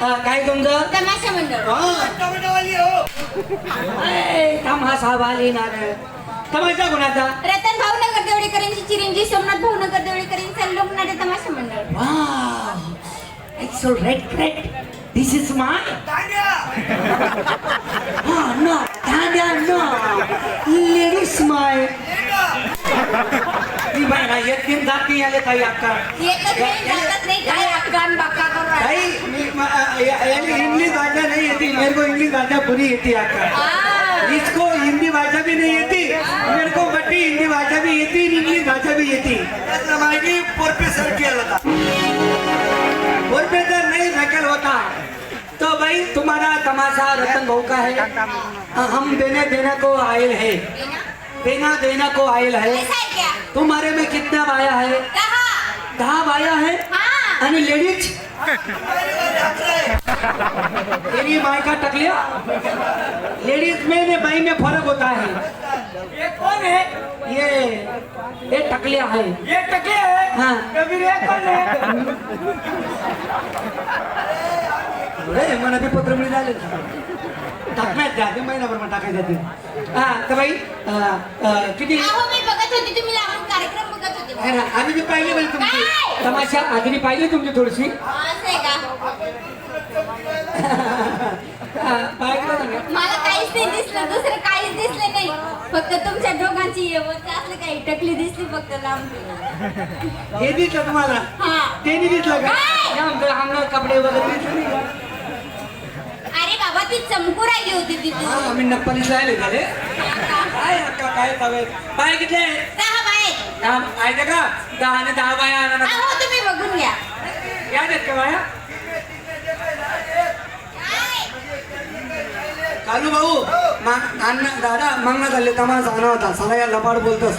हा, काय तुमचं तमाशा मंडळ हा. तमाशा वाली नारळ तमाशा कोणाचा रतन भावनगर देवळीकरांची चिरंजी सोमनाथ भावनगर देवळीकरांचा लोकनाट्य तमाशा मंडळ. This is mine. Oh no, Tanya, no. Ladies my. ती ना जात आले ताई अक्का येतच नाही जातच नाही काय. ताई मी- म- या- याला इंग्लिश भाषा नहीं येती मेरे को इंग्लिश भाषा पूरी येती अक्का आ, इसको हिंदी भाषा भी नहीं येती मेरे को बट्टी हिंदी भाषा भी येती इंग्लिश भाषा भी माहिती प्रोफेसर केला होता प्रोफेसर नहीं फैकल होता तो भाई तुम्हारा तमाशा रतन भाऊ का है। हम देने देने को आयल है। देना देना को आयल है। है तुम्हारे में कितना बाया है? कहा? दहा बाया है? हाँ। लेडीज़ तेरी माई का टकलिया? लेडीज़ में ने भाई में फ़र्क होता है। ये कौन है? ये ये टकलिया है। ये टकलिया है? हाँ। कबीर ये कौन है? मला बी पत्र टाकण्यात द्या ते महिनाभर मग टाकायचं ते. हा तर बाई अं, अं, किती? अहो मी बघत होती तुम्ही लांबून कार्यक्रम बघत होते. आहे ना, आम्ही बी पाहिली बाई तुमची? तमाशा आधी पाहिली तुमची थोडीशी? असं आहे का? हा, पाहिलं ना? मला काहीच नाही दिसलं दुसरं काहीच दिसलं नाही. फक्त तुमच्या दोघांची येवत असलं काही टकली दिसली फक्त लांब हे दिसलं तुम्हाला? हा. ते नाही दिसलं का? काय? हे आमचं अंगावर कपडे वगैरे दिसले नाही का? ती राहिली होती तिथे हा, आम्ही नप्पाली जायला झाले काय अक्का काय तवे पाय किती दहा बाय. दहा आहे का? दहा आणि दहा बाया आणा ना. अहो तुम्ही बघून घ्या. या देत का बाया? काय? कालू भाऊ. मा- अण्णा दादा मागणं झाले तमाशा आणा होता. साला या लपाड बोलतोस?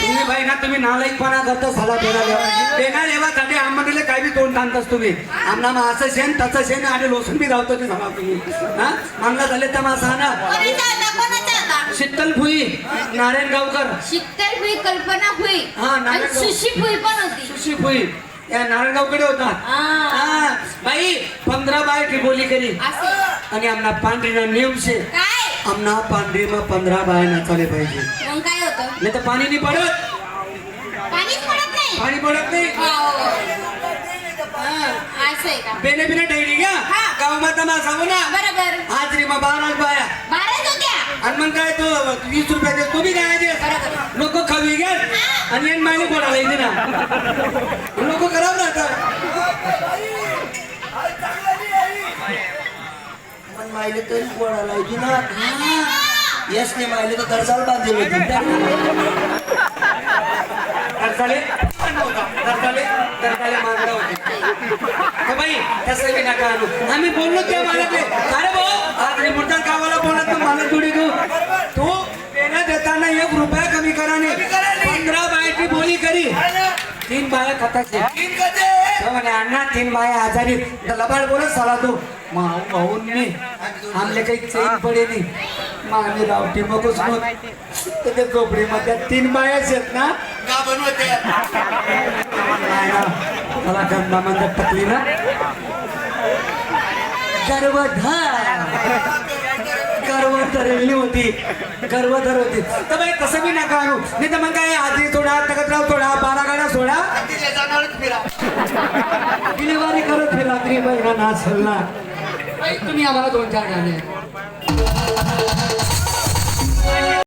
तुम्ही बाई ना तुम्ही नालायकपणा करता साला पेना लेवा पेना लेवासाठी आम्हाला काय बी तोंड ताणतास तुम्ही. आमना मग असं शेण तसं शेण आणि लोसून बी धावतो ते सांगा तुम्ही. हा? मागणं झाले होता कोणाचा होता शीतल भुई नारायण गावकर. शीतल हुई कल्पना हुई हा, आणि नारायणगाव. सुशी हुई पण होती. सुशी भुई. या नारायणगावकडे होता. बाई पंधरा बाय बोली करी. आणि आमना पांढरीना नियम शे आमना पांढरी मग पंधरा बाय नाचाले पाहिजे. मग काय होतं? नाही तर पाणी नाही पडत. पाणीच पडत नाही. पाणी पडत नाही. हो. हा. असं आहे का? बेने बिने ठेवली हा. गाव माता मा सांगू ना. बरोबर. हाजरी मग बारा बाया. बाराच होत्या. आणि मग काय तो वीस रुपये दे तुम्ही काय दे बरोबर. लोक खावी घ्या. आणि येण पडायला येते ना. लोक खराब पण माहिले तरी पोळाला होती ना. यश ने माहिले तर दर्जाला बांधली होती. तरसाले तरसाले तरसाले मागला होते. तर बाई तसं बी नका आणू. आम्ही बोललो त्या ते अरे भाऊ आज गावाला बोलत मला थोडी तू देण्या देताना एक रुपया कमी कराने पंधरा बायाची बोली करी. तीन बाया खताचे तो म्हणे अण्णा तीन बाया आजारी लबाड बोलत साला तू. माऊ भाऊन मी. आमले काही चैन पडे नाही. मग आम्ही रावटी मग. घुसलो. तर त्या झोपडीमध्ये तीन बायाच आहेत ना. का बनवते. मला गंगा मंदिर टकली ना गर्वधर गर्व धरली होती. गर्व धर होती. तर बाई तसं मी नका आणू. मी तर मग काय आधी थोडा तगतराव थोडा बारा गाड्या सोडा. डिलिव्हरी करत फिरा रात्री बाई नाच हल्ला. तुम्ही आम्हाला दोन चार गाणे.